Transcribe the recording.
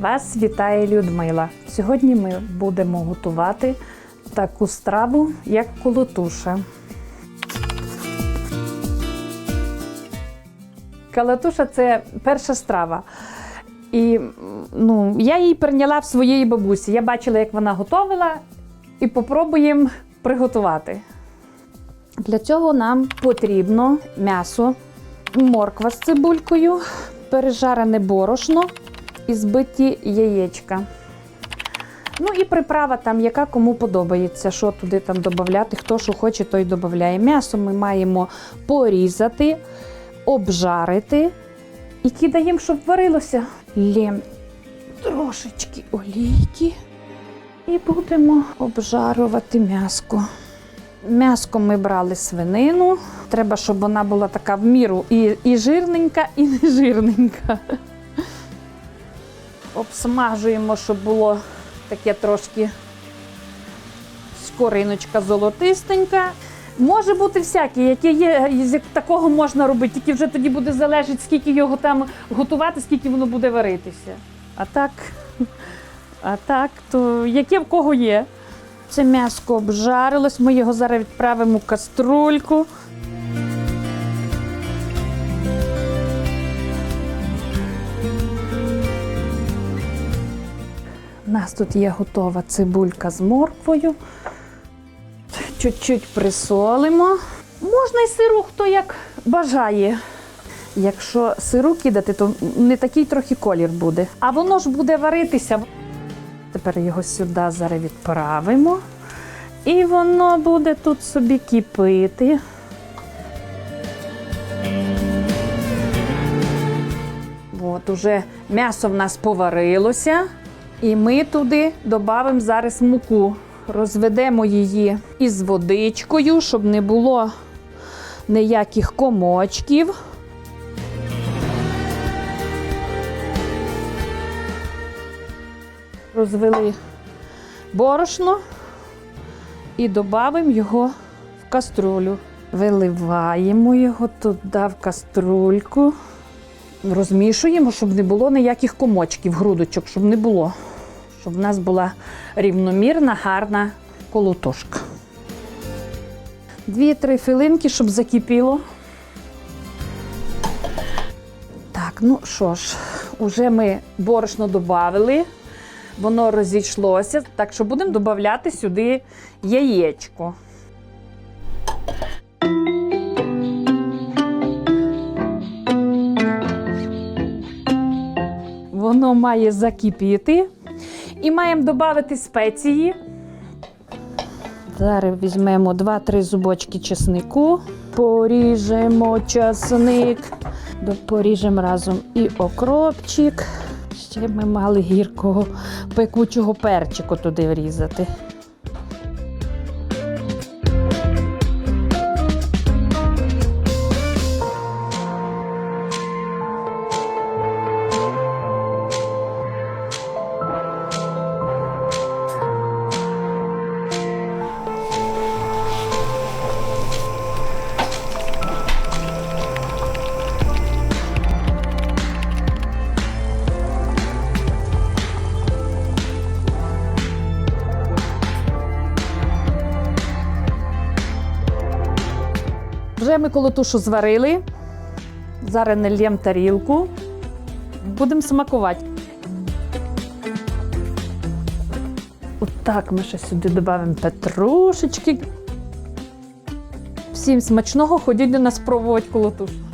Вас вітає Людмила. Сьогодні ми будемо готувати таку страву, як колотуша. Калатуша це перша страва. І ну, я її прийняла в своєї бабусі. Я бачила, як вона готувала, і попробуємо приготувати. Для цього нам потрібно м'ясо, морква з цибулькою, пережарене борошно і збиті яєчка. Ну і приправа там, яка кому подобається, що туди там додати, хто що хоче, той додає. М'ясо ми маємо порізати, обжарити і кидаємо, щоб варилося. Лєм трошечки олійки і будемо обжарувати м'яско. М'яско ми брали свинину. Треба, щоб вона була така в міру і, і жирненька, і не жирненька. Обсмажуємо, щоб було таке трошки скориночка золотистенька. Може бути всяке, яке є, з такого можна робити, тільки вже тоді буде залежати, скільки його там готувати, скільки воно буде варитися. А так, а так, то яке в кого є. Це м'яско обжарилось, ми його зараз відправимо в каструльку. У нас тут є готова цибулька з морквою. Чуть-чуть присолимо. Можна й сиру, хто як бажає. Якщо сиру кидати, то не такий трохи колір буде. А воно ж буде варитися. Тепер його сюди зараз відправимо. І воно буде тут собі кипити. От уже м'ясо в нас поварилося, і ми туди додамо зараз муку. Розведемо її із водичкою, щоб не було ніяких комочків. Розвели борошно і додамо його в каструлю. Виливаємо його туди в каструльку. Розмішуємо, щоб не було ніяких комочків, грудочок, щоб не було. Щоб в нас була рівномірна, гарна колотушка. Дві-три филинки, щоб закипіло. Так, ну що ж, уже ми борошно додали, воно розійшлося, так що будемо додати сюди яєчко. Воно має закипіти. І маємо додати спеції. Зараз візьмемо 2-3 зубочки чеснику, поріжемо часник, поріжемо разом і окропчик. Ще ми мали гіркого пекучого перчику туди врізати. Вже ми колотушу зварили. Зараз нальємо тарілку. Будемо смакувати. Отак ми ще сюди додамо петрушечки. Всім смачного, ходіть до нас пробувати колотушу.